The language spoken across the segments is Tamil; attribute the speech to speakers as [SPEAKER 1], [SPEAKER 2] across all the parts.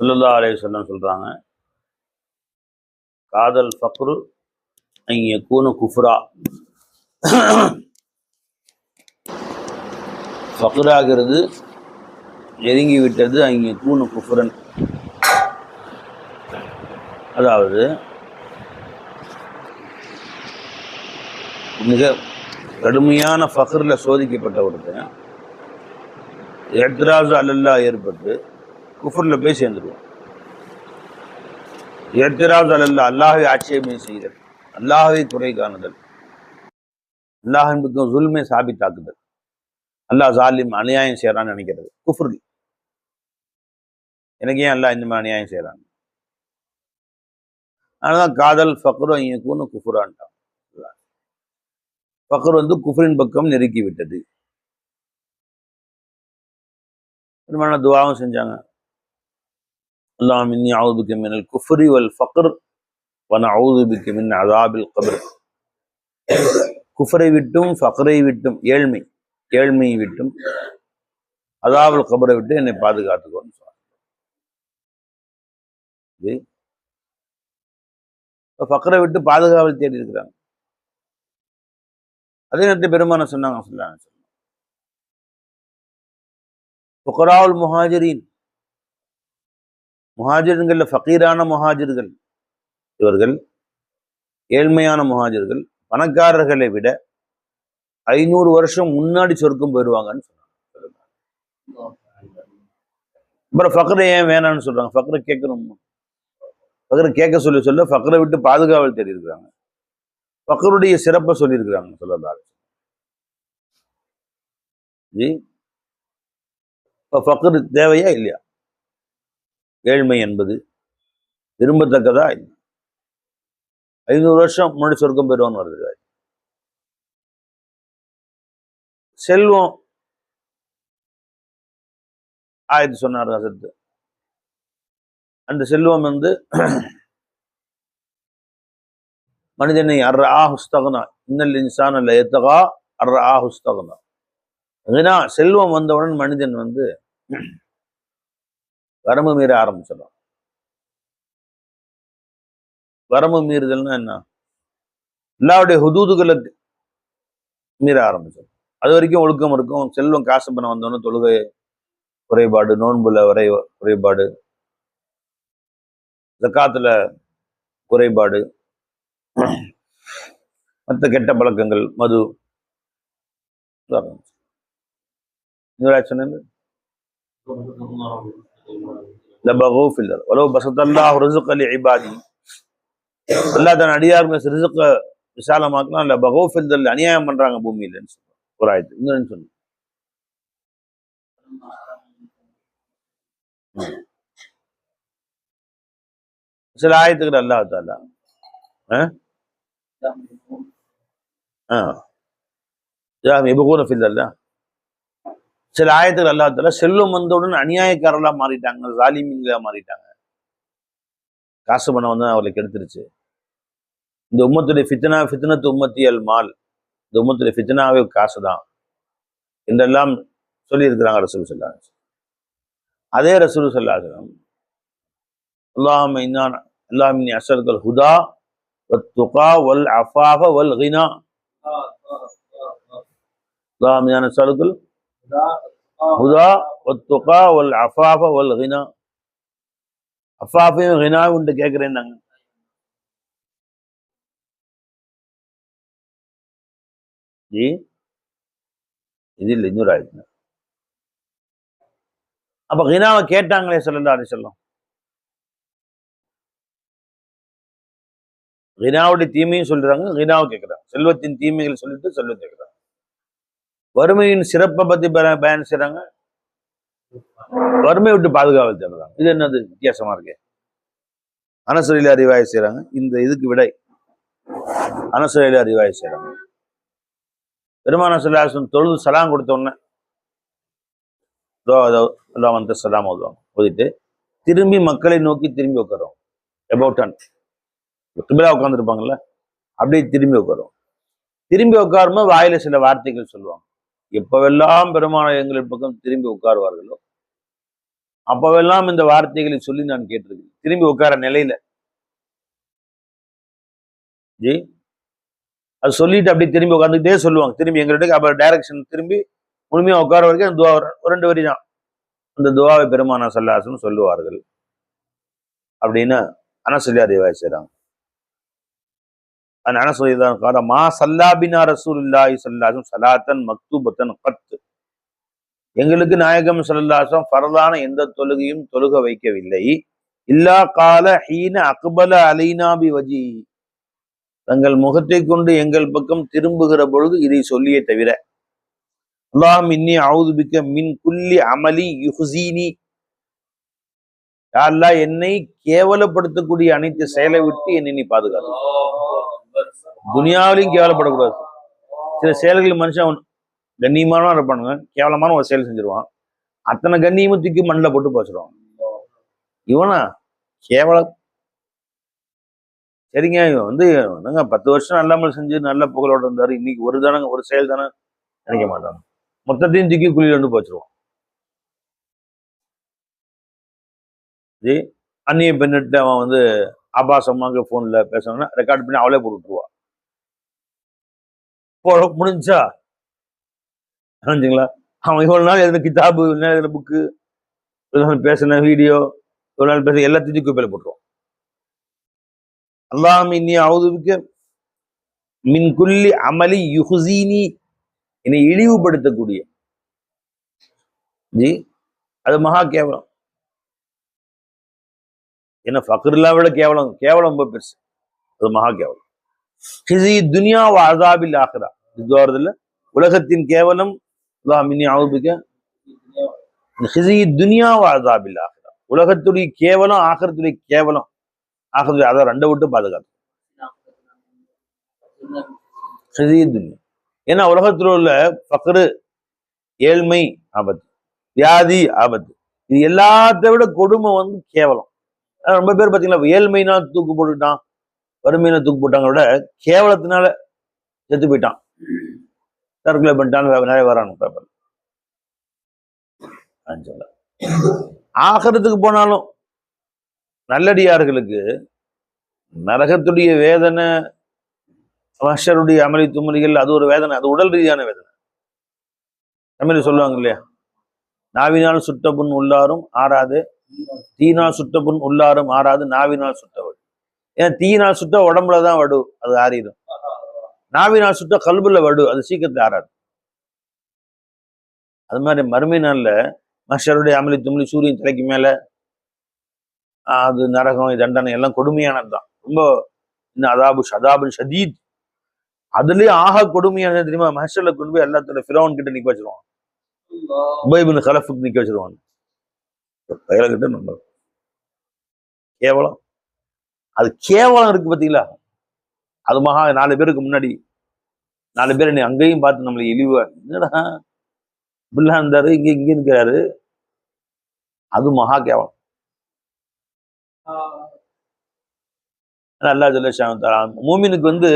[SPEAKER 1] சுல்லா அலே சொல்லம் சொல்கிறாங்க காதல் ஃபக்ரு அங்கே கூனு குஃப்ரா. ஃபக்ராகிறது நெருங்கி விட்டது அங்கே கூனு குஃப்ரன். அதாவது மிக கடுமையான ஃபக்ரில் சோதிக்கப்பட்ட ஒருத்தன் எத்ராஸ் அல்லல்லா ஏற்பட்டு குஃபரில் போய் சேர்ந்துருவோம். எத்திராஸ் அல்லல்லா அல்லாஹை ஆட்சேபனை செய்தல் அல்லாஹை குறை காணுதல் அல்லாஹின் பக்கம் ஜுல்மை சாபித்தாக்குதல். அல்லாஹ் ஜாலிம் அநியாயம் செய்கிறான்னு நினைக்கிறது. குஃபுர்லி. எனக்கு ஏன் அல்லாஹ் இந்த மாதிரி அநியாயம் செய்கிறான் அதனால்தான் காதல் ஃபக்ரு ஐயக்கூன்னு குஃபுரான்ட்டான். ஃபக்ரு வந்து குஃபரின் பக்கம் நெருக்கி விட்டது. பெருமான துவாவும் செஞ்சாங்க. அல்லாம் இன்னி அவுதுக்கு மினல் குஃப்ரி வல் ஃபக்ர் வன அவுதுபிக்கு மின் அதாபில் கபர் குஃபரை விட்டும் ஃபக்ரை விட்டும் ஏழ்மை ஏழ்மையை விட்டும் அதாபுல் கபரை விட்டு என்னை பாதுகாத்துக்கோன்னு சொன்னாங்க. இப்போ ஃபக்ரை விட்டு பாதுகாவல் தேடி இருக்கிறாங்க. அதே நேரத்தில் பெருமான சொன்னாங்க சொல்லாங்க ஃபுகராவுல் முஹாஜரின். முஹாஜிர்கள்ல ஃபக்கீரான முஹாஜிர்கள். இவர்கள் ஏழ்மையான முஹாஜிர்கள். பணக்காரர்களை விட ஐநூறு வருஷம் முன்னாடி சொர்க்கம் போயிடுவாங்கன்னு சொன்னாங்க அப்புறம் ஃபக்ரை ஏன் வேணாம்னு சொல்றாங்க? ஃபக்ரை கேட்கணும். ஃபக்ரை கேட்க சொல்லி சொல்ல ஃபக்ரை விட்டு பாதுகாவல் தேடிருக்கிறாங்க ஃபக்ருடைய சிறப்பை சொல்லியிருக்கிறாங்க சொல்லலாம் ஜி இப்போ ஃபக்ரு தேவையா இல்லையா? ஏழ்மை என்பது விரும்பத்தக்கதா ஐநூறு வருஷம் முன்னாடி சொர்க்கம் பெறுவான்னு வருது செல்வம். ஆயத்து சொன்னார் அசத்து. அந்த செல்வம் வந்து மனிதனை அர் ஆஹுஸ்தகனா இன்னல் இன்சான் அல்ல எத்தகா அர் ஆஹுஸ்தகனா ஏன்னா செல்வம் வந்தவுடன் மனிதன் வந்து வரம்பு மீற ஆரம்பிச்சிடும் வரம்பு மீறுதல்னா என்ன? எல்லாருடைய ஹுதூதுகளை மீற ஆரம்பிச்சிடும். அது வரைக்கும் ஒழுக்கம் இருக்கும். செல்வம் காசு பண்ண வந்தோன்னு தொழுகை குறைபாடு நோன்புல வரை குறைபாடு ஜக்காத்துல குறைபாடு மற்ற கெட்ட பழக்கங்கள் மது. சொன்னது லபகூ ஃபில் அர்த் வலோ பஸத்தல்லாஹு ரிஸ்க லிஇபாதி அல்லாஹ் தன் அடியாருக்கு ரிஸ்க விசாலமாக்கலாம் லபகூ ஃபில் அர்த் அநியாயம் பண்றாங்க பூமியிலன்னு சொல்றாங்க ஒரு ஆயத்து இன்னொன்னு சொல்லு சில ஆயத்துக்கள் அல்லாஹ் தாலா ஆ எபகூன ஃபில் அல்லா சில ஆயத்துக்கு அல்லாத்தால செல்வம் வந்தவுடன் அநியாயக்காரர்களாக மாறிட்டாங்க ஜாலிமீன்களாக மாறிட்டாங்க. காசு பணம் வந்து அவர்களை கெடுத்துருச்சு இந்த உம்மத்துடைய ஃபித்னா ஃபித்னத்து உம்மத்தியல் மால் இந்த உம்மத்துடைய ஃபித்னாவே காசு தான் என்றெல்லாம் சொல்லியிருக்கிறாங்க ரசூல் சொல்லா அதே ரசூல் சொல்லாசலம் அல்லாம இன்னான் அல்லாமின் அசல்கள் ஹுதா வத்துகா வல் அஃபாஃப வல் ஹினா அல்லாமியான சலுக்குள் ஹுதா ஒத்துகா ஒல் அஃபாஃப ஒல் ஹினா அஃபாஃபையும் ஹினாவும் உண்டு கேட்குறேன் நாங்கள் ஜி? இது இல்லை இன்னொரு ஆயிடுச்சு அப்ப ஹினாவை கேட்டாங்களே சொல்லலாம் அப்படி சொல்லும் ஹினாவுடைய தீமையும் சொல்றாங்க ஹினாவை கேட்குறாங்க செல்வத்தின் தீமைகள் சொல்லிட்டு செல்வம் கேட்குறாங்க வறுமையின் சிறப்பை பத்தி பயன் செய்றாங்க வறுமை விட்டு பாதுகாவல் தேடுறாங்க. இது என்னது? வித்தியாசமா இருக்கு. அனசரையில அறிவாய் செய்றாங்க. இந்த இதுக்கு விடை. அனசரில அறிவாய் செய்றாங்க. பெருமான சொல்லாசன் தொழுது சலாம் கொடுத்த உடனே எல்லாம் வந்து சலாம் ஓதுவாங்க. ஓதிட்டு திரும்பி மக்களை நோக்கி திரும்பி உட்காரும் எபவுட் டன் கிபிலா உட்காந்துருப்பாங்கல்ல அப்படியே திரும்பி உட்காரும் திரும்பி உட்காரும்போது வாயில சில வார்த்தைகள் சொல்லுவாங்க. எப்பவெல்லாம் பெருமான எங்களின் பக்கம் திரும்பி உட்காருவார்களோ அப்பவெல்லாம் இந்த வார்த்தைகளை சொல்லி நான் கேட்டிருக்கேன் திரும்பி உட்கார நிலையில. ஜி? அது சொல்லிட்டு அப்படியே திரும்பி உட்காந்துக்கிட்டே சொல்லுவாங்க. திரும்பி எங்கள்கிட்ட அப்புறம் டைரக்ஷன் திரும்பி முழுமையா உட்கார வரைக்கும் அந்த துவா ரெண்டு வரி தான். அந்த துவாவை பெருமானா சல்லாசன் சொல்லுவார்கள். அப்படின்னு அனசல்யா ரிவாய் செய்கிறாங்க அதனால சொல்லிதான் கார மா சல்லாபினா ரசூலுல்லாஹி ஸல்லல்லாஹு சலாத்தன் மக்தூபத்தன் கத்து எங்களுக்கு நாயகம் சல்லாசம் ஃபரதான எந்த தொழுகையும் தொழுக வைக்கவில்லை. இல்லா கால ஹீன அக்பல அலைனாபி வஜி தங்கள் முகத்தை கொண்டு எங்கள் பக்கம் திரும்புகிற பொழுது இதை சொல்லியே தவிர அல்லாஹ் இன்னி அவுதுபிக்க மின் குல்லி அமலி யுஹுசீனி. யாரெல்லாம் என்னை கேவலப்படுத்தக்கூடிய அனைத்து செயலை விட்டு என்னை நீ பாதுகாத்து. துனியாவிலையும் கேவலப்படக்கூடாது. சில செயல்கள் மனுஷன் அவன் கண்ணியமானவன் இருப்பானுங்க. கேவலமான ஒரு செயல் செஞ்சிருவான். அத்தனை கண்ணியமும் தூக்கி மண்ணில் போட்டு போச்சிருவான் இவனா கேவலம் சரிங்க இவன் வந்து என்னங்க பத்து வருஷம் நல்லாமல் செஞ்சு நல்ல புகழோட இருந்தாரு. இன்னைக்கு ஒரு தானே ஒரு செயல் தானே நினைக்க மாட்டான். மொத்தத்தையும் தூக்கி குழியில வந்து போச்சிருவான் அந்நிய பெண்ணிட்ட அவன் வந்து ஆபாசமாக ஃபோனில் பேசணும்னா ரெக்கார்ட் பண்ணி அவளே போட்டு போட முடிஞ்சா? புரிஞ்சுங்களா? அவன் இவ்வளவு நாள் எழுதின கிதாபு எழுதின புக்கு பேசின வீடியோ இவ்வளவு நாள் பேச எல்லாத்தையும் தூக்கி குப்பையில போட்டுருவான். அல்லாம் இன்னி அவுதுபிக்க மின் குல்லி அமலி யுஹுசீனி என்னை இழிவுபடுத்தக்கூடிய. ஜி அது மகா கேவலம். என்ன ஃபக்ருல்லா விட கேவலம் கேவலம் ரொம்ப பெருசு. அது மகா கேவலம். ஹிசி துனியா அசாபில் ஆகிறா இது உலகத்தின் கேவலம் அல்லாஹ் ஹிசி துனியா அசாபில் ஆகிறா உலகத்துடைய கேவலம் ஆகிறதுடைய கேவலம் ஆகிறதுடைய அதை ரெண்டை விட்டு பாதுகாத்து ஹிசி துனியா ஏன்னா உலகத்தில் உள்ள பக்ரு ஏழ்மை ஆபத்து வியாதி ஆபத்து இது எல்லாத்தை விட கொடுமை வந்து கேவலம் ரொம்ப பேர் பார்த்தீங்கன்னா ஏழ்மைனா தூக்கு போட்டுட்டான் வறுமையில தூக்கு போட்டாங்க விட கேவலத்தினால செத்து போயிட்டான். தற்கொலை பண்ணிட்டான் நிறைய வரானு பேப்பர் சொல்ல ஆகிறதுக்கு போனாலும் நல்லடியார்களுக்கு நரகத்துடைய வேதனை மஷருடைய அமளி தும்மலிகள் அது ஒரு வேதனை அது உடல் ரீதியான வேதனை. தமிழ் சொல்லுவாங்க இல்லையா? நாவினால் சுட்ட புண் உள்ளாரும் ஆறாது தீனால் சுட்ட புண் உள்ளாரும் ஆறாது நாவினால் சுட்ட ஏன்னா தீயினால் சுட்ட உடம்புல தான் வடு அது ஆறிடும். நாவினால் சுட்ட கல்புல வடு அது சீக்கிரத்தில் ஆறாது. அது மாதிரி மறுமை நாள்ல மஷருடைய அமளி தும்ளி சூரியன் தலைக்கு மேல அது நரகம் தண்டனை எல்லாம் கொடுமையானது தான். ரொம்ப இன்னும் அதாபு ஷதாபு ஷதீத். அதுலயே ஆக கொடுமையானது தெரியுமா? மஹர்ல கொண்டு போய் எல்லாத்தோட ஃபிரோன் கிட்ட நிக்க வச்சிருவான் உபயபின் கலஃபுக்கு நிக்க வச்சிருவான் கிட்ட நம்ம கேவலம். அது கேவலம் இருக்கு பாத்தீங்களா? அது மகா நாலு பேருக்கு முன்னாடி நாலு பேர் நீ அங்கேயும் பார்த்து நம்மளை இழிவா என்னடா? இப்படிலாம் இருந்தாரு இங்கே இங்கே இருக்கிறாரு. அது மகா கேவலம். நல்லா ஜல்ல மூமினுக்கு வந்து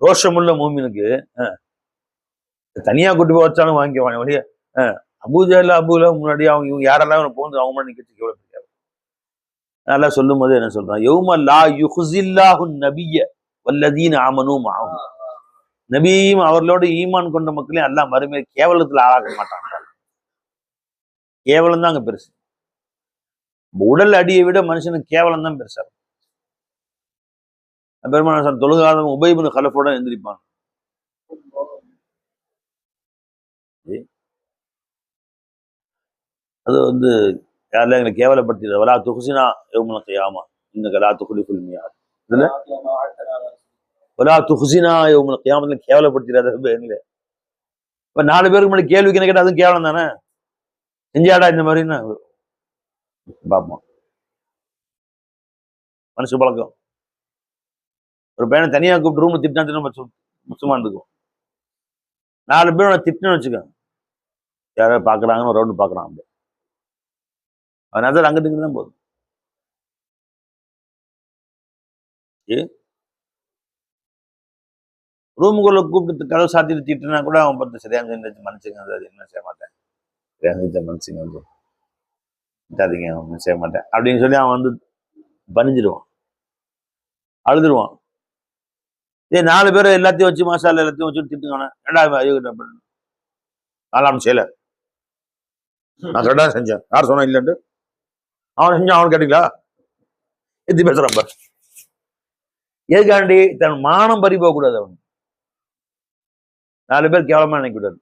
[SPEAKER 1] ரோஷமுள்ள மூமினுக்கு அஹ், தனியா கூட்டி போய் வச்சாலும் வாங்கிக்குவாங்க அபூஜா இல்ல அபூல முன்னாடி அவங்க இவங்க யாரெல்லாம் போகுது அவங்க முன்னாடி நிக்கிறதுக்கு எவ்வளவு நல்லா சொல்லும் போது என்ன சொல்றான்? யௌம லா யுஹுசில்லாஹு நபிய வல்லதீன் ஆமனும் ஆகும் நபியும் அவர்களோடு ஈமான் கொண்ட மக்களையும் எல்லாம் மறுமையை கேவலத்துல ஆளாக மாட்டாங்க கேவலம் தான் அங்க பெருசு. உடல் அடியை விட மனுஷனுக்கு கேவலம் தான் பெருசா பெருமான தொழுகாதவன் உபயபின் கலப்போட எந்திரிப்பான். அது வந்து யாரில் எங்களை கேவலப்படுத்திடுற வலா துகுசினா யௌமல் கியாமா இந்த கலா துகுலி குல்மியா இதுல வலா துகுசினா யௌமல் கியாமத்துல கேவலப்படுத்திடாத எங்களை இப்ப நாலு பேருக்கு முன்னாடி கேள்வி என்ன கேட்டா அதுவும் கேவலம் தானே? செஞ்சாடா இந்த மாதிரின்னு பார்ப்போம் மனுஷ பழக்கம். ஒரு பையனை தனியா கூப்பிட்டு ரூம்ல திட்டினா நம்ம சு- இருந்துக்கும். நாலு பேர் அவனை திட்டுன்னு யாராவது பாக்குறாங்கன்னு ஒரு ரவுண்டு பாக்குறான் அப்படியே. அவன் நசர் அங்கிட்டு இங்கிட்டு தான் போகுது. ஏ? ரூமுக்குள்ள கூப்பிட்டு கதவு சாத்திட்டு திட்டுனா கூட அவன் பார்த்து சரியாக செஞ்சு மனுஷங்க அது என்ன செய்ய மாட்டேன். சரியாக செஞ்ச மனுஷங்க வந்து. திட்டாதீங்க ஒன்றும் செய்ய மாட்டேன். அப்படின்னு சொல்லி அவன் வந்து பணிஞ்சிடுவான் அழுதுருவான். ஏ நாலு பேர் எல்லாத்தையும் வச்சு மசாலா எல்லாத்தையும் வச்சு திட்டுங்கண்ணா ரெண்டாவது ஐயோ நாலாம் செய்யல. நான் கரெக்டாக செஞ்சேன். யார் சொன்னா இல்லைன்ட்டு? அவன் செஞ்சான் அவனு கேட்டீங்களா எத்தி பேசுறான் பார். எதுக்காண்டி தன் மானம் பறி போகக்கூடாது அவன் நாலு பேர் கேவலமா நினைக்க கூடாது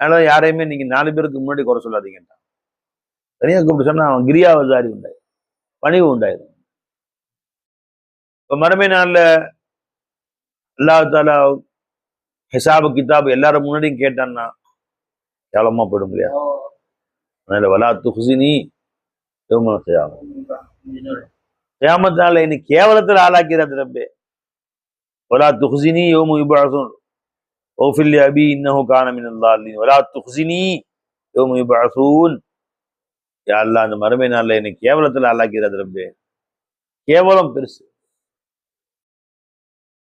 [SPEAKER 1] அதனால யாரையுமே நீங்க நாலு பேருக்கு முன்னாடி குறை சொல்லாதீங்கன்றான் தனியாக கூப்பிட்டு சொன்னா அவன் கிரியாவதாரி உண்டாய் பணிவு உண்டாயிரும் இப்ப மறுமை நாள்ல அல்லாஹ் தாலா ஹிசாபு கிதாபு எல்லாரும் முன்னாடியும் கேட்டான்னா கேவலமா போயிடும் இல்லையா? அதனால வலா துஹ்சினி யௌமல் கியாமah கியாமத்தால என்னை கேவலத்தில் ஆளாக்கிறார் ரப்பே. வலா துஹ்சினி யௌமு யுபஅஸூன். ஓஃபில் லி அபி இன்னஹு கான மின் அல்லாஹ்லின் வலா துஹ்சினி யௌமு யுபஅஸூன். யா அல்லாஹ் அந்த மறுமை நாள்ல என்னை கேவலத்தில் ஆளாக்கிறார் ரப்பே. கேவலம் பெருசு.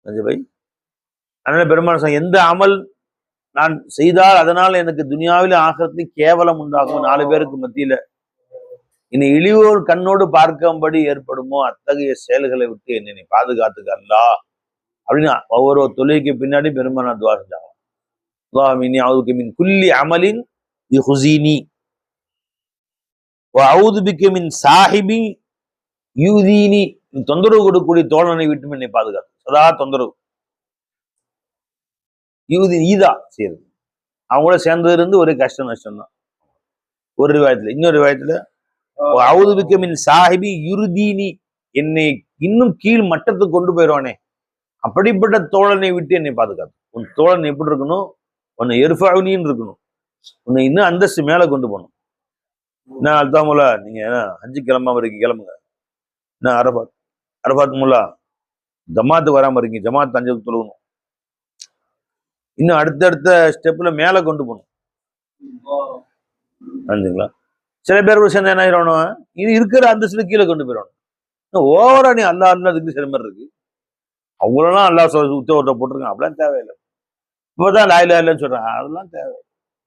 [SPEAKER 1] அஞ்சு பை. அதனால பெருமாள் சொன்னாங்க, எந்த அமல் நான் செய்தால் அதனால் எனக்கு துனியாவில ஆகிறதுக்கு கேவலம் உண்டாகும்? நாலு பேருக்கு மத்தியில. என்னை இழிவோர் கண்ணோடு பார்க்கும்படி ஏற்படுமோ? அத்தகைய செயல்களை விட்டு என்னை நீ பாதுகாத்துக்க அல்லா. அப்படின்னு ஒவ்வொரு தொழுகைக்கு பின்னாடி பெருமானா துவா செஞ்சாங்க. அல்லாஹ் மின்னி மின் குல்லி அமலின் யுஹ்ஸினி. வ அவுது மின் சாஹிபி யூதீனி தொந்தரவு கொடுக்கக்கூடிய தோழனை விட்டு என்னை பாதுகாத்து. சதா தொந்தரவு. யூதி ஈதா செய்யறது. அவங்க கூட சேர்ந்தது இருந்து ஒரே கஷ்டம் நஷ்டம் தான் ஒரு ரிவாயத்துல இன்னொரு ரிவாயத்துல அவுதுபிக்க மின் சாஹிபி யுருதீனி என்னை இன்னும் கீழ் மட்டத்துக்கு கொண்டு போயிடுவானே. அப்படிப்பட்ட தோழனை விட்டு என்னை பாதுகாத்து. உன் தோழன் எப்படி இருக்கணும்? உன்னை எருஃபாவினின்னு இருக்கணும். உன்னை இன்னும் அந்தஸ்து மேல கொண்டு போகணும். என்ன அல்தாமுல நீங்க என்ன அஞ்சு கிளம்பாம இருக்கீங்க கிளம்புங்க. என்ன அரபாத் அரபாத் முல்லா ஜமாத்து வராம இருக்கீங்க ஜமாத் அஞ்சு தொழுகணும். இன்னும் அடுத்தடுத்த ஸ்டெப்பில் மேலே கொண்டு போகணும். புரிஞ்சுங்களா? சில பேர் கூட சேர்ந்து என்ன ஆயிடணும் இது இருக்கிற அந்த சில கீழே கொண்டு போயிடணும் ஓவரா நீ அல்லா அல்லா அதுக்கு சில மாதிரி இருக்கு. அவங்களெல்லாம் அல்லா சொல்ல உத்தவர்கிட்ட போட்டிருக்கான் அப்படிலாம் தேவையில்லை. இப்போதான் லாயில இல்லைன்னு சொல்றான் அதெல்லாம் தேவை.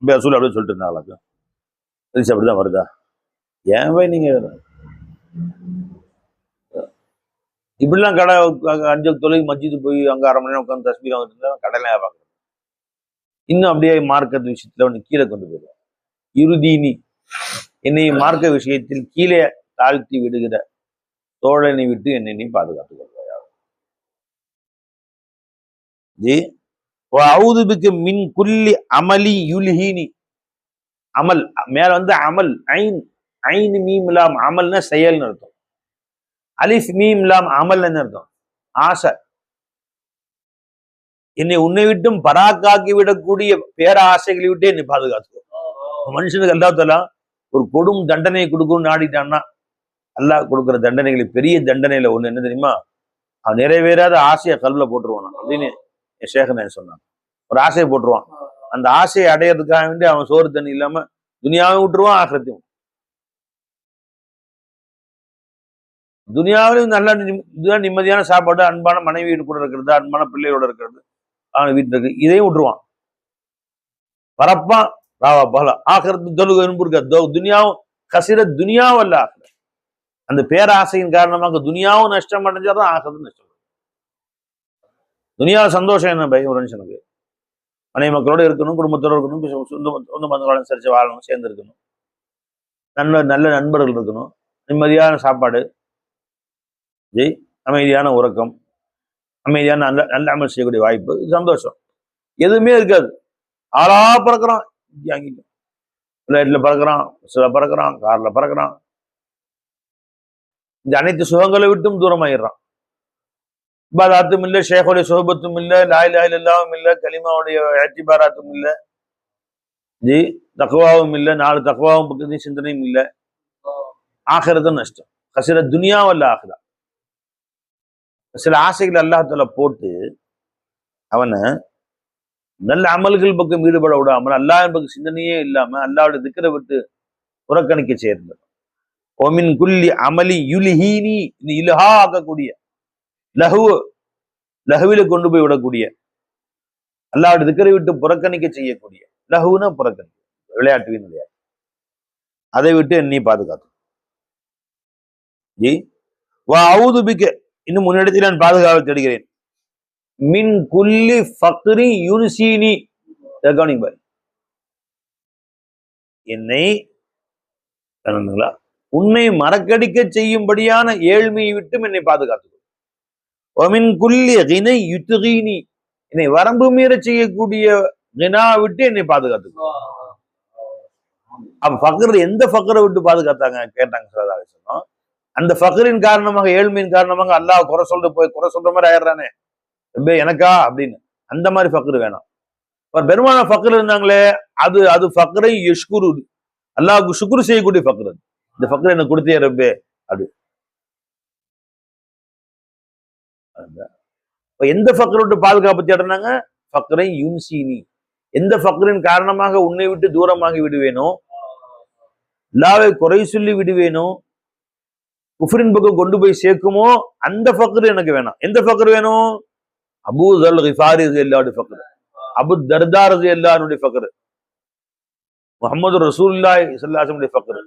[SPEAKER 1] இப்போ சொல்லு அப்படின்னு சொல்லிட்டு இருந்தாங்க ரிச்சு அப்படிதான் வருதா? ஏன் போய் நீங்க இப்படிலாம் கடை அஞ்சு தொழில் மஸ்ஜிது போய் அங்கே அரை மணி நேரம் உட்காந்து தஸ்மீர் வந்துட்டு இருந்தா கடையில பார்க்கணும் இன்னும் அப்படியே மார்க்கத்து விஷயத்துல ஒன்று கீழே கொண்டு போயிடுவான். இறுதீனி என்னை மார்க்க விஷயத்தில் கீழே தாழ்த்தி விடுகிற தோழனை விட்டு என்னை நீ பாதுகாத்துக் கொள்வாயா? ஜி. அவுதுபிக்கு மின் குல்லி அமலி யுல்ஹீனி. அமல் மேல வந்து அமல் ஐன் ஐன் மீம் இல்லாம் அமல்னா செயல்னு அர்த்தம். அலிஃப் மீம் இல்லாம் அமல்னு அர்த்தம். ஆசை. என்னை உன்னை விட்டும் பராக்காக்கி விடக்கூடிய பேராசைகளை விட்டு என்னை பாதுகாத்துக்கோ. மனுஷனுக்கு அல்லாத்தலாம் ஒரு கொடும் தண்டனையை கொடுக்கணும்னு நாடிட்டான்னா அல்லாஹ் கொடுக்குற தண்டனைகளை பெரிய தண்டனையில ஒண்ணு என்ன தெரியுமா? அவன் நிறைவேறாத ஆசையை கல்ல போட்டுருவான் அப்படின்னு என் சேகன் சொன்னான். ஒரு ஆசையை போட்டுருவான். அந்த ஆசையை அடையிறதுக்காக வேண்டி அவன் சோறு தண்ணி இல்லாம துனியாவையும் விட்டுருவான் ஆக்கிரத்தையும் துனியாவிலும் நல்ல நிம்மதியான சாப்பாடு அன்பான மனைவி கூட இருக்கிறது அன்பான பிள்ளையோட இருக்கிறது. அவன் வீட்டுல இருக்கு இதையும் விட்டுருவான். பரப்பான் ராவா பல ஆகிறது தொழுக இருக்க துனியாவும் கசிர துனியாவும் அல்ல ஆகிற அந்த பேராசையின் காரணமாக துனியாவும் நஷ்டம் அடைஞ்சாதான் ஆகிறது நஷ்டம் துனியா சந்தோஷம் என்ன பை ஒரு மனுஷனுக்கு. மனைவி மக்களோட இருக்கணும் குடும்பத்தோட இருக்கணும் சொந்த சொந்த பந்தங்களோட அனுசரிச்சு வாழணும் சேர்ந்து இருக்கணும். நல்ல நல்ல நண்பர்கள் இருக்கணும். நிம்மதியான சாப்பாடு. ஜெய். அமைதியான உறக்கம். அமைதியான நல்ல நல்ல அமல் செய்யக்கூடிய வாய்ப்பு. சந்தோஷம். எதுவுமே இருக்காது. ஆளா பறக்கிறான். இங்க அங்க பறக்கிறான் பஸ்ஸில் பறக்கிறான் கார்ல பறக்கிறான். இந்த அனைத்து சுகங்களை விட்டும் தூரமாயிடுறான். இபாதாத்தும் இல்லை ஷேகோடைய சுகபத்தும் இல்லை லாய் லாயில் இல்லாவும் இல்லை கலிமாவுடைய ஏத்திபாராத்தும் இல்லை. ஜி தக்குவாவும் இல்லை நாலு தக்குவாவும் பக்கத்தையும் சிந்தனையும் இல்லை. ஆகிறது நஷ்டம். கசிர துனியாவல்ல ஆகுதான் சில ஆசைகள் அல்லாஹால போட்டு அவனை நல்ல அமல்கள் பக்கம் ஈடுபட விடாமல் அல்லாஹின் பக்கம் சிந்தனையே இல்லாம அல்லாவோட திக்கரை விட்டு புறக்கணிக்க சேர்ந்து ஒமின் குல்லி அமலி யுலிஹீனி இந்த இலுஹா ஆக்கக்கூடிய லஹு லஹுவில கொண்டு போய் விடக்கூடிய அல்லாவோட திக்கரை விட்டு புறக்கணிக்க செய்யக்கூடிய லஹுனா புறக்கணிக்க விளையாட்டு விளையாட்டு அதை விட்டு என்னை பாதுகாத்து. ஜி வா அவுதுபிக்க இன்னும் முன்னெடுத்து நான் பாதுகாவல் தேடுகிறேன். மின் குல்லி ஃபக்ரி யுன்சீனி. கவனிங்க பாரு என்னை உன்னை மறக்கடிக்க செய்யும்படியான ஏழ்மையை விட்டும் என்னை பாதுகாத்து ஒமின் குல்லி கினை யுத்துகீனி என்னை வரம்பு மீற செய்யக்கூடிய கினா விட்டு என்னை பாதுகாத்து அப்ப ஃபக்கர் எந்த ஃபக்கரை விட்டு பாதுகாத்தாங்க? கேட்டாங்க சொன்னோம். அந்த ஃபக்கரின் காரணமாக ஏழ்மையின் காரணமாக அல்லாஹ் குறை சொல்லிட்டு போய் குறை சொல்ற மாதிரி ஆயிடுறானே. ரொம்ப எனக்கா? அப்படின்னு. அந்த மாதிரி ஃபக்கர் வேணாம். இப்போ பெருமான ஃபக்கர் இருந்தாங்களே அது அது ஃபக்கரை யஷ்குரு. அல்லாஹ்வுக்கு சுக்குரு செய்யக்கூடிய ஃபக்கர் அது. இந்த ஃபக்கர் எனக்கு கொடுத்தே ரப்பே அப்படி. எந்த ஃபக்கரை விட்டு பாதுகாப்பு தேடுறாங்க ஃபக்கரை யுன்சீனி. எந்த ஃபக்கரின் காரணமாக உன்னை விட்டு தூரமாகி விடுவேனோ? அல்லாவை குறை சொல்லி விடுவேனோ? குஃபரின் பக்கம் கொண்டு போய் சேர்க்குமோ அந்த ஃபக்கர் எனக்கு வேணாம். எந்த ஃபக்கர் வேணும்? அபூ தல் ஹிஃபாரி எல்லாருடைய ஃபக்கர் அபு தர்தார் எல்லாருடைய ஃபக்கர் முகமது ரசூல்லாய் சல்லாசமுடைய ஃபக்கர்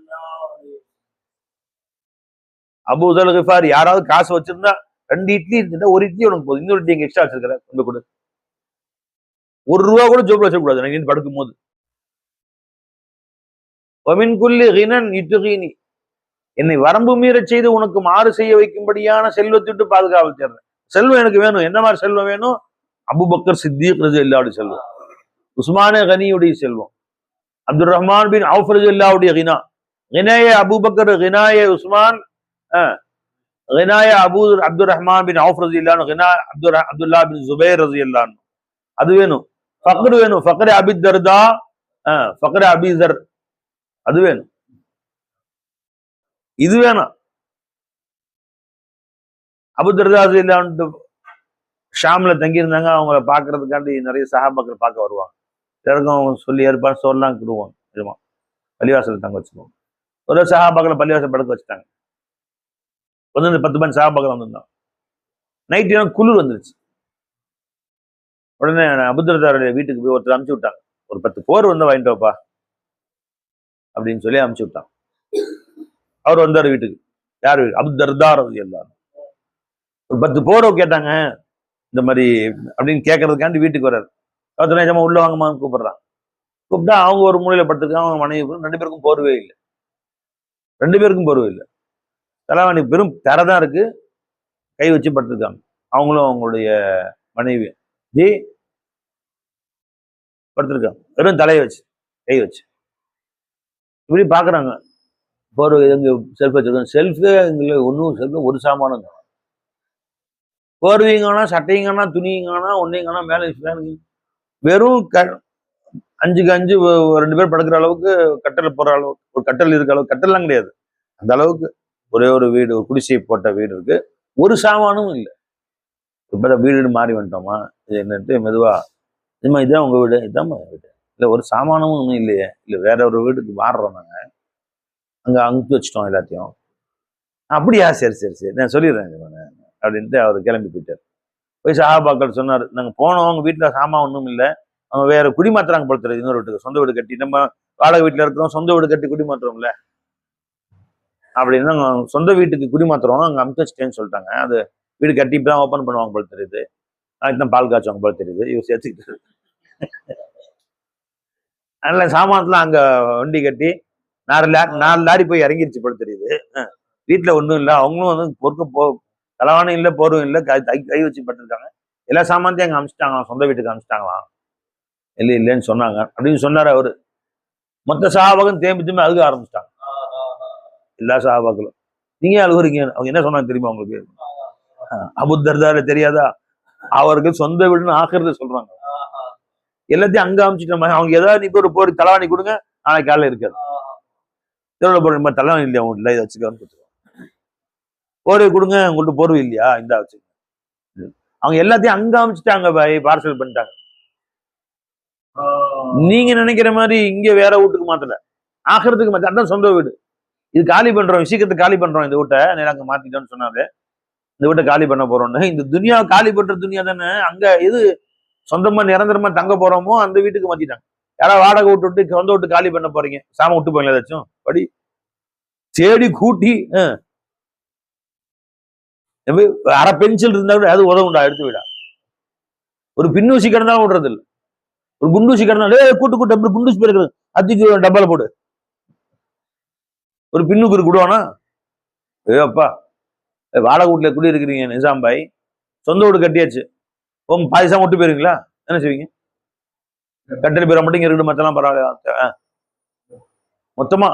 [SPEAKER 1] அபூ தல் கிஃபார் யாராவது காசு வச்சிருந்தா ரெண்டு இட்லி இருந்துட்டா ஒரு இட்லி உனக்கு போதும். இன்னொரு இட்லி எக்ஸ்ட்ரா வச்சிருக்கிற? கொண்டு கொடு. ஒரு ரூபா கூட ஜோப்ல வச்சிடக்கூடாது நான் படுக்கும் போது ஒமின் குல்லி ஹினன் இட்டுகினி. என்னை வரம்பு மீறச் செய்து உனக்கு மாறு செய்ய வைக்கும்படியான செல்வத்திட்டு பாதுகாவல் தேர்றேன் செல்வம் எனக்கு வேணும். என்ன மாதிரி செல்வம் வேணும்? அபுபக்கர் சித்திக் ரஜு எல்லாவுடைய செல்வம். உஸ்மானே கனியுடைய செல்வம். அப்துல் ரஹ்மான் பின் அவுஃப் ரஜு எல்லாவுடைய கினா. கினாய அபுபக்கர் கினாய Usman கினாய Abu Abdul Rahman bin Auf Raji இல்லானு ஹினா அப்துல் அப்துல்லா பின் ஜுபேர் ரஜி இல்லான்னு அது வேணும். ஃபக்ரு வேணும். ஃபக்ர அபித் தர்தா ஃபக்ரே அபிதர் அது வேணும். இது வேணாம். அபுதர்தாஸ் இல்லான்ட்டு ஷாம்ல தங்கியிருந்தாங்க. அவங்கள பார்க்கறதுக்காண்டி நிறைய சகாபாக்கள் பார்க்க வருவாங்க. எல்லாருக்கும் அவங்க சொல்லி ஏற்பாடு சோர்லாம் கொடுவாங்க. நிஜமா பள்ளிவாசல் தங்க வச்சுக்குவோம் ஒரு சகாபாக்களை பள்ளிவாசல் படுக்க வச்சுட்டாங்க. வந்து இந்த பத்து மணி சகாபாக்கள் வந்திருந்தோம் நைட் ஏன்னா குளிர் வந்துருச்சு. உடனே அபுதர்தாருடைய வீட்டுக்கு போய் ஒருத்தர் அமுச்சு விட்டாங்க. ஒரு பத்து போர் வந்து வாங்கிட்டு வாப்பா. அப்படின்னு சொல்லி அமுச்சு விட்டான் அவர் வந்தார் வீட்டுக்கு. யார் அபு தர்தார் எல்லாரும் ஒரு பத்து போரோ கேட்டாங்க. இந்த மாதிரி அப்படின்னு கேட்கறதுக்காண்டி வீட்டுக்கு வர்றாரு. அவர் நிஜமா உள்ள வாங்கம்மான்னு கூப்பிடுறான். கூப்பிட்டா அவங்க ஒரு மூலையில படுத்துருக்காங்க அவங்க மனைவி ரெண்டு பேருக்கும் போர்வே இல்லை. ரெண்டு பேருக்கும் போர்வே இல்லை. தலைவாணி பெரும் தரை தான் இருக்கு. கை வச்சு படுத்துருக்காங்க. அவங்களும் அவங்களுடைய மனைவி. ஜி படுத்திருக்காங்க. வெறும் தலையை வச்சு கை வச்சு. இப்படி பாக்குறாங்க போர் எங்க செல்ஃப் வச்சிருக்கோம். செல்ஃபே எங்களை ஒன்றும் செல்ஃபு ஒரு சாமானும் தான் போர்வீங்கன்னா சட்டையுங்கன்னா துணியுங்கன்னா காணா மேலே ஃபேனுங்க வெறும் க அஞ்சுக்கு அஞ்சு ஒரு ரெண்டு பேர் படுக்கிற அளவுக்கு கட்டல் போடுற அளவுக்கு ஒரு கட்டல் இருக்கிற அளவுக்கு கட்டல்லாம் கிடையாது. அந்த அளவுக்கு ஒரே ஒரு வீடு ஒரு குடிசை போட்ட வீடு இருக்கு. ஒரு சாமானும் இல்லை. இப்போ வீடு மாறி வந்துட்டோமா? இது என்னட்டு மெதுவா. இதுமா இதான் உங்க வீடு. இதாம்மா வீடு. இல்லை ஒரு சாமானமும் ஒன்றும் இல்லையே. இல்லை வேற ஒரு வீட்டுக்கு மாறுறோம் நாங்கள் அங்கே அனுப்பி வச்சிட்டோம் எல்லாத்தையும். அப்படியா? சரி சரி சரி. நான் சொல்லிடுறேன் அப்படின்ட்டு அவர் கிளம்பி போயிட்டார். போய் சஹாபாக்கள் சொன்னார் நாங்கள் போனோம் அவங்க வீட்டில் சாமான் ஒன்றும் இல்லை. அவங்க வேற குடிமாத்துறாங்க படுத்துறது இன்னொரு வீட்டுக்கு. சொந்த வீடு கட்டி நம்ம வாடகை வீட்டில் இருக்கிறோம் சொந்த வீடு கட்டி குடிமாத்துறோம்ல. அப்படின்னு நாங்கள் சொந்த வீட்டுக்கு குடிமாத்துறோம் அங்கே அமுச்சு வச்சிட்டேன்னு சொல்லிட்டாங்க. அது வீடு கட்டி இப்போ தான் ஓப்பன் பண்ணுவாங்க போல தெரியுது. அதுக்கு தான் பால் காய்ச்சுவாங்க போல தெரியுது. இவர் சேர்த்துக்கிட்டு அதனால சாமானத்துல அங்கே வண்டி கட்டி நாலு லாரி நாலு லாரி போய் இறங்கிருச்சு போல தெரியுது. வீட்டில் ஒன்றும் ஒண்ணும் இல்லை. அவங்களும் வந்து பொறுக்க போ தலைவானும் இல்லை போரும் இல்லை கை கை வச்சு பட்டிருக்காங்க எல்லா சாமான்த்தையும் அங்கே அமிச்சிட்டாங்களாம் சொந்த வீட்டுக்கு அமிச்சிட்டாங்களாம் இல்லை இல்லைன்னு சொன்னாங்க. அப்படின்னு சொன்னார் அவர். மொத்த சாபாகம் தேம்பி திரும்பி அழுக ஆரம்பிச்சிட்டாங்க. எல்லா சாபாக்களும் நீங்க அழுகுறீங்க? அவங்க என்ன சொன்னாங்க தெரியுமா உங்களுக்கு? அபுத்தர்தார தெரியாதா? அவர்கள் சொந்த வீடுன்னு ஆக்குறத சொல்றாங்க. எல்லாத்தையும் அங்க அமிச்சிட்டோம். அவங்க ஏதாவது நீ ஒரு போர் தலவாணி கொடுங்க. நாளைக்கு காலையில் இருக்காது. திருவிழா போற மாதிரி தலைவன் இல்லையா உங்க இல்லை இதை வச்சுக்கோன்னு கொடுத்துருவாங்க போர்வை கொடுங்க உங்கள்கிட்ட போர்வை இல்லையா? இந்தா வச்சுக்கோங்க அவங்க எல்லாத்தையும் அங்க அமைச்சிட்டாங்க பாய் பார்சல் பண்ணிட்டாங்க. நீங்க நினைக்கிற மாதிரி இங்க வேற வீட்டுக்கு மாத்தல. ஆகிறதுக்கு மாத்த அதான் சொந்த வீடு. இது காலி பண்றோம் சீக்கிரத்தை காலி பண்றோம் இந்த வீட்டை. நேரம் அங்க மாத்திட்டோம்னு சொன்னாரு. இந்த வீட்டை காலி பண்ண போறோம்னு. இந்த துனியா காலி பண்ற துனியா தானே அங்க எது சொந்தமா நிரந்தரமா தங்க போறோமோ அந்த வீட்டுக்கு மாத்திட்டாங்க. யாராவது வாடகை விட்டு விட்டு சொந்த விட்டு காலி பண்ண போறீங்க? சாம விட்டு போங்களா ஏதாச்சும்? படி. தேடி கூட்டி அரை பென்சில் இருந்தா கூட அது உதவுண்டா எடுத்து விடா. ஒரு பின்னூசி கிடந்தாலும் விடுறது இல்ல ஒரு குண்டூசி கிடந்தாலும் கூட்டு கூட்டு அப்படி குண்டூசி போயிருக்கிறது அதுக்கு டப்பால போடு. ஒரு பின்னுக்கு ஒரு குடுவானா? ஏ அப்பா. வாடகை வீட்டில் குடி இருக்கிறீங்க நிசாம் பாய். சொந்த வீடு கட்டியாச்சு. உங்க பாயசம் விட்டு போயிருங்களா என்ன செய்வீங்க? கட்டளை பீரோ மட்டும் இங்க இருக்கட்டும் மத்தெல்லாம் பரவாயில்ல மொத்தமா.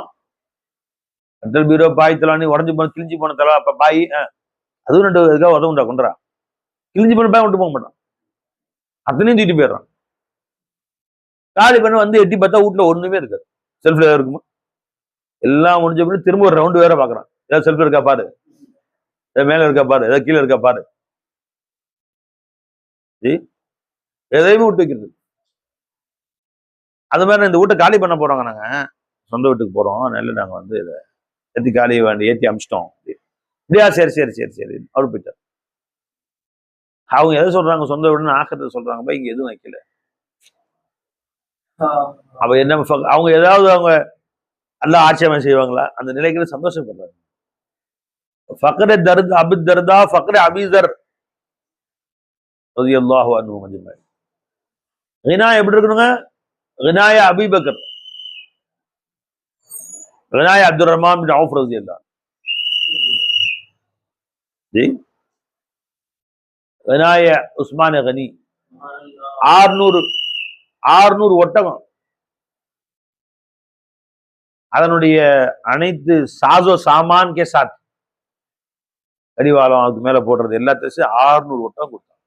[SPEAKER 1] கட்டல் பீரோ பாய் தலான்னு உடஞ்சு போன கிழிஞ்சு போன தலா அப்ப பாய் அதுவும் ரெண்டு இதுக்காக உதவுண்டா கொண்டுறா. கிழிஞ்சு போன பாய் விட்டு போக மாட்டான். அத்தனையும் தூக்கிட்டு போயிடுறான். காலி பண்ண வந்து எட்டி பார்த்தா வீட்டுல ஒண்ணுமே இருக்காது. செல்ஃப்ல இருக்குமா? எல்லாம் முடிஞ்ச பிறகு திரும்ப ஒரு ரவுண்டு வேற பாக்குறான். ஏதாவது செல்ஃபில் இருக்கா பாரு. ஏதாவது மேல இருக்கா பாரு. ஏதாவது கீழே இருக்கா பாரு. எதையுமே விட்டு வைக்கிறது அது மாதிரி இந்த வீட்டை காலி பண்ண போறோங்க நாங்க. சொந்த வீட்டுக்கு போறோம். நல்ல நாங்க வந்து இதை ஏத்தி காலி வேண்டி ஏத்தி அமிச்சிட்டோம். அப்படியா? சரி சரி சரி சரி. அவரு போயிட்டார். அவங்க எதை சொல்றாங்க? சொந்த வீடுன்னு ஆக்கத்தை சொல்றாங்க. பா இங்க எதுவும் வைக்கல. அப்ப என்ன அவங்க ஏதாவது அவங்க எல்லாம் ஆட்சேபம் செய்வாங்களா? அந்த நிலைக்கு சந்தோஷப்படுறாங்க. ஃபக்ர தர்த் அபு தர்தா ஃபக்ர அபிதர் ரலியல்லாஹு அன்ஹு மஜ்மஈன் கினா எப்படி இருக்கணுங்க? கினாய அபிபக்கர் கினாய அப்துல் ரஹ்மான் பின் அவுஃப் ரலியல்லாஹு ஜி கினாய உஸ்மான் கனி ஆறுநூறு ஆறுநூறு ஒட்டகம். அதனுடைய அனைத்து சாசோ சாமான் கே சாத். கடிவாளம் அதுக்கு மேல போடுறது எல்லாத்தையும் ஆறுநூறு ஒட்டகம் கொடுத்தாங்க.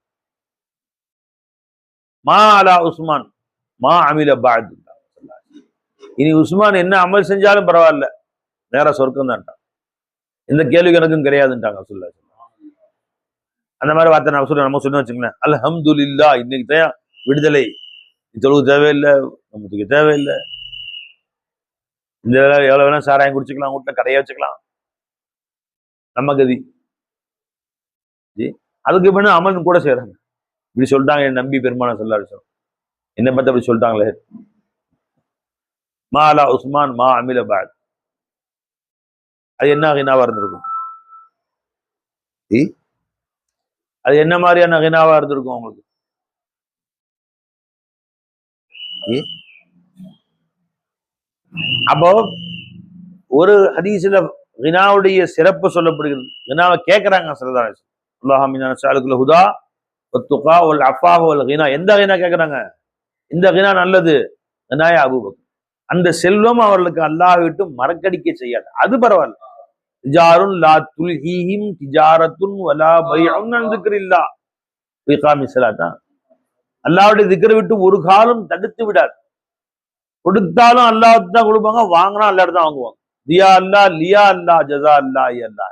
[SPEAKER 1] மா அலா உஸ்மான். மா அமில பாத். இனி உஸ்மான் என்ன அமல் செஞ்சாலும் பரவாயில்ல. நேரா சொர்க்கம் தான்ட்டான் எந்த கேள்வி கணக்கும் கிடையாதுன்ட்டாங்க சொல்லா அந்த மாதிரி வார்த்தை நான் சொல்ல நம்ம சொன்ன வச்சுங்களேன் இல்லா இன்னைக்கு தான் விடுதலை. தொழுகு தேவையில்லை நமக்கு தேவையில்லை. இந்த வேலை எவ்வளவு வேணாலும் சாராயம் குடிச்சுக்கலாம் வீட்டுல கடையை வச்சுக்கலாம். நம்ம கதி. ஜி அதுக்கு பின்ன அமல் கூட செய்யறாங்க. இப்படி சொல்லிட்டாங்க என் நம்பி பெருமான சொல்லாரு சார் என்னை பத்தி அப்படி சொல்லிட்டாங்களே? மா அலா உஸ்மான் மா அமில பாத். அது என்ன ஹினாவா இருந்திருக்கும்? அது என்ன மாதிரியான ஹினாவா இருந்திருக்கும் உங்களுக்கு? அப்போ ஒரு ஹதீஸ்ல கினாவுடைய சிறப்பு சொல்லப்படுகிறது. கினாவை கேட்கறாங்க அல்லாஹாமின் சாலுக்குள்ள ஹுதா ஒத்துகா ஒல் அஃபா ஒல் கினா எந்த கினா கேட்கறாங்க? இந்த கினா நல்லது. நாய அபூபக்கர். அந்த செல்வம் அவர்களுக்கு அல்லாவிட்டு மறக்கடிக்க செய்யாது. அது பரவாயில்ல. திஜாருன் லா துல்ஹீஹிம் திஜாரத்துன் வலா பைஅன் அன் இகாமி ஸலாத்தா அல்லாவுடைய திக்ரை விட்டு ஒரு காலம் தடுத்து விடாது. கொடுத்தாலும் அல்லாஹ் தான் கொடுப்பாங்க வாங்கினா அல்லாட்டு தான் வாங்குவாங்க. தியா அல்லா லியா அல்லா ஜசா அல்லா அல்லா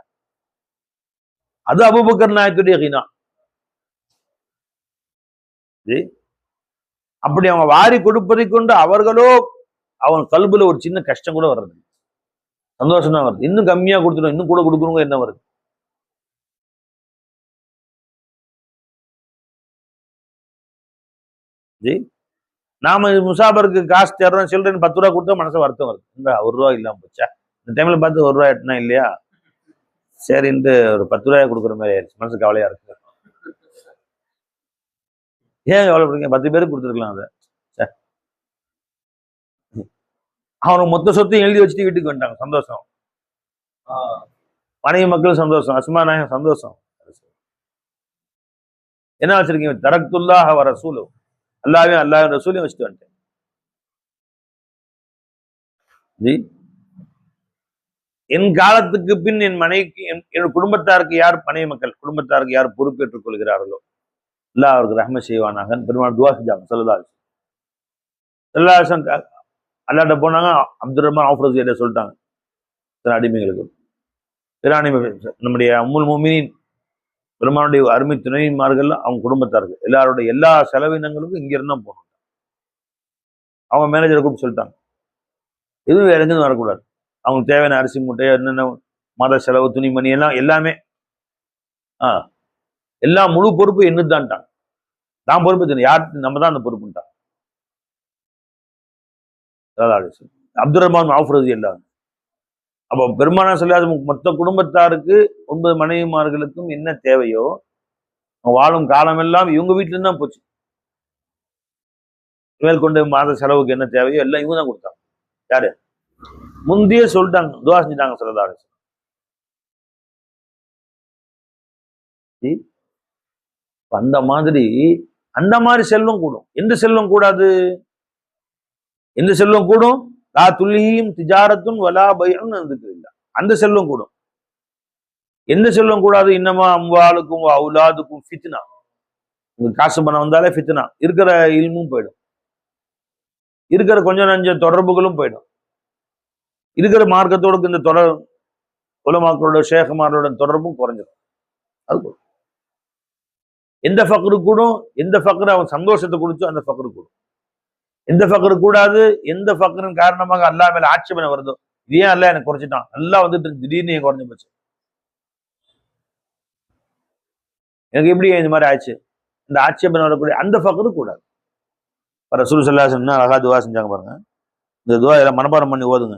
[SPEAKER 1] அது அபுபக்கர் நாயத்துடைய ஹினா அப்படி அவங்க வாரி கொடுப்பதை கொண்டு அவர்களோ அவன் கல்புல ஒரு சின்ன கஷ்டம் கூட வர்றது சந்தோஷம் தான் வருது. இன்னும் கம்மியா கொடுத்துடும் இன்னும் கூட கொடுக்கணுங்க என்ன வருது. ஜி? நாம முசாபருக்கு காசு தர்றோம் சில்ட்ரன் பத்து ரூபா கொடுத்தா மனசு வருத்தம் வருது. இந்த ஒரு ரூபா இல்லாம போச்சா? இந்த டைம்ல பார்த்து ஒரு ரூபா எட்டினா இல்லையா? சரின்ட்டு ஒரு பத்து ரூபாய் கொடுக்குற மாதிரி ஆயிடுச்சு. மனசு கவலையா இருக்கு. ஏன் கவலைப்படுறீங்க பத்து பேருக்கு கொடுத்துருக்கலாம் அதை. அவனுக்கு மொத்த சொத்தையும் எழுதி வச்சுட்டு வீட்டுக்கு வந்துட்டாங்க. சந்தோஷம். மனைவி மக்கள் சந்தோஷம். அஸ்மா நாயகம் சந்தோஷம். என்ன வச்சிருக்கீங்க? தரத்துல்லாஹ வ ரசூலு. அல்லாவையும் அல்லாஹ் ரசூலையும் வச்சுட்டு வந்துட்டேன். ஜி. என் காலத்துக்கு பின் என் மனைவிக்கு என் என் குடும்பத்தாருக்கு யார் மனைவி மக்கள் குடும்பத்தாருக்கு யார் பொறுப்பேற்றுக் கொள்கிறார்களோ? அல்லா அவருக்கு ரஹ்ம செய்வானாக. பெருமாள் துவா செஞ்சாங்க சொல்லலாம் சொல்லலாம் அல்லாட்ட போனாங்க அப்துல் ரஹ்மான் ஆஃபரஸ் கிட்ட சொல்லிட்டாங்க. சில அடிமைகளுக்கு. அடிமை நம்முடைய அம்முல் மோமினின் பெருமானுடைய அருமை துணைமார்கள் அவங்க குடும்பத்தார்கள். எல்லாருடைய எல்லா செலவினங்களுக்கும் இங்கிருந்தான் இருந்தா போகணும் அவங்க மேனேஜரை கூப்பிட்டு சொல்லிட்டாங்க. எதுவும் வேற எங்கேயும் வரக்கூடாது. அவங்களுக்கு தேவையான அரிசி மூட்டை என்னென்ன மத செலவு துணிமணி எல்லாம் எல்லாமே. ஆ எல்லா முழு பொறுப்பு என்னதான்ட்டாங்க. நான் பொறுப்பு யார் நம்ம தான் அந்த பொறுப்புட்டான் அப்துல் ரஹ்மான் ஆஃப்ரதி எல்லாம் அப்போ பெருமானா சொல்லாத மொத்த குடும்பத்தாருக்கு ஒன்பது மனைவிமார்களுக்கும் என்ன தேவையோ அவங்க வாழும் காலமெல்லாம் இவங்க வீட்டுல தான் போச்சு. மேற்கொண்டு மாத செலவுக்கு என்ன தேவையோ எல்லாம் இவங்க தான் கொடுத்தாங்க. யாரு? முந்தைய சொல்லிட்டாங்க துவா செஞ்சுட்டாங்க சொல்லதாரு அந்த மாதிரி மாதிரி செல்வம் கூடும். எந்த செல்வம் கூடாது? எந்த செல்வம் கூடும்? லா துல்லியும் திஜாரத்தும் வலா பயம் இல்லை. அந்த செல்வம் கூடும். எந்த செல்வம் கூடாது? இன்னமா அம்வாளுக்கும் அவுலாதுக்கும் ஃபித்னா. உங்க காசு பணம் வந்தாலே ஃபித்னா. இருக்கிற இல்மும் போயிடும். இருக்கிற கொஞ்சம் நஞ்ச தொடர்புகளும் போயிடும். இருக்கிற மார்க்கத்தோடு இந்த தொடர் உலமாக்களோட ஷேகமாரோட தொடர்பும் குறைஞ்சிடும் அது எந்த ஃபக்ரு கூடும்? எந்த ஃபக்ரு அவன் சந்தோஷத்தை கொடுத்தோ அந்த ஃபக்ரு கூடும். எந்த ஃபக்ரு கூடாது? எந்த ஃபக்ரின் காரணமாக அல்லா மேல ஆட்சேபனை வருதோ? இது ஏன் அல்ல எனக்கு குறைச்சிட்டான். நல்லா வந்துட்டு திடீர்னு என் குறைஞ்சு போச்சு. எனக்கு எப்படி இந்த மாதிரி ஆச்சு இந்த ஆட்சேபனை வரக்கூடிய அந்த ஃபக்ரு கூடாது. ரசூல் சல்லா அழகா துவா செஞ்சாங்க பாருங்க. இந்த துவா இதெல்லாம் மனப்பாடம் பண்ணி ஓதுங்க.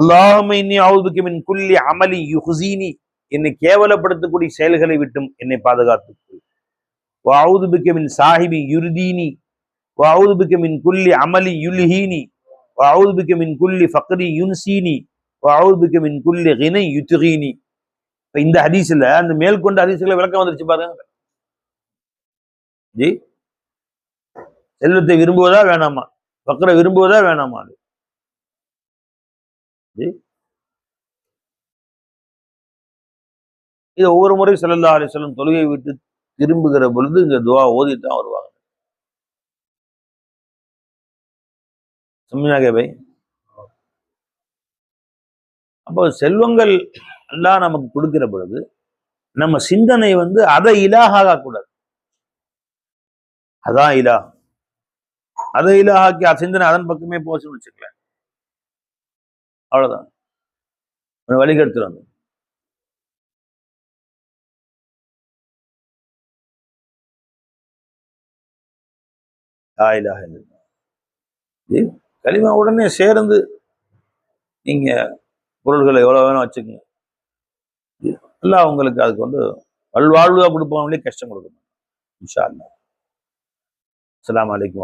[SPEAKER 1] அல்லாஹுமே இன்னி அவுதுக்கு மின் குல்லி அமலி யுஹுசீனி என்னை கேவலப்படுத்தக்கூடிய செயல்களை விட்டும் என்னை பாதுகாத்துக் வாவுதுபிக்க மின் சாஹிபி யுருதீனி வாவுதுபிக்க மின் குல்லி அமலி யுல்ஹீனி வாவுதுபிக்க மின் குல்லி ஃபக்ரி யுன்சீனி வாவுதுபிக்க மின் குல்லி ஹினை யுத்துகீனி இந்த ஹதீஸில் அந்த மேற்கொண்ட ஹதீஸ்ல விளக்கம் வந்துருச்சு பாருங்க. ஜி? செல்வத்தை விரும்புவதா வேணாமா? ஃபக்ரை விரும்புவதா வேணாமா அது? ஜி? இதை ஒவ்வொரு முறை செல்லல்லா அலிஸ்லம் தொழுகை விட்டு திரும்புகிற பொழுது இங்க துவா ஓதிட்டு தான் வருவாங்க சம்மியாக அப்போ செல்வங்கள் எல்லாம் நமக்கு கொடுக்கிற பொழுது நம்ம சிந்தனை வந்து அதை இலாக கூடாது அதான் இலா அதை இலாகாக்கி சிந்தனை அதன் பக்கமே போச்சுன்னு வச்சுக்கல அவ்வளவுதான். லாயிலாக இது களிமா உடனே சேர்ந்து நீங்க பொருள்களை எவ்வளவு வேணும் வச்சுக்கோங்க. எல்லாம் உங்களுக்கு அதுக்கு வந்து வல்வாழ்வா கொடுப்பவங்களே கஷ்டம் கொடுக்க மாட்டோம். இன்ஷா அல்லா அஸ்லாம் வலைக்கம்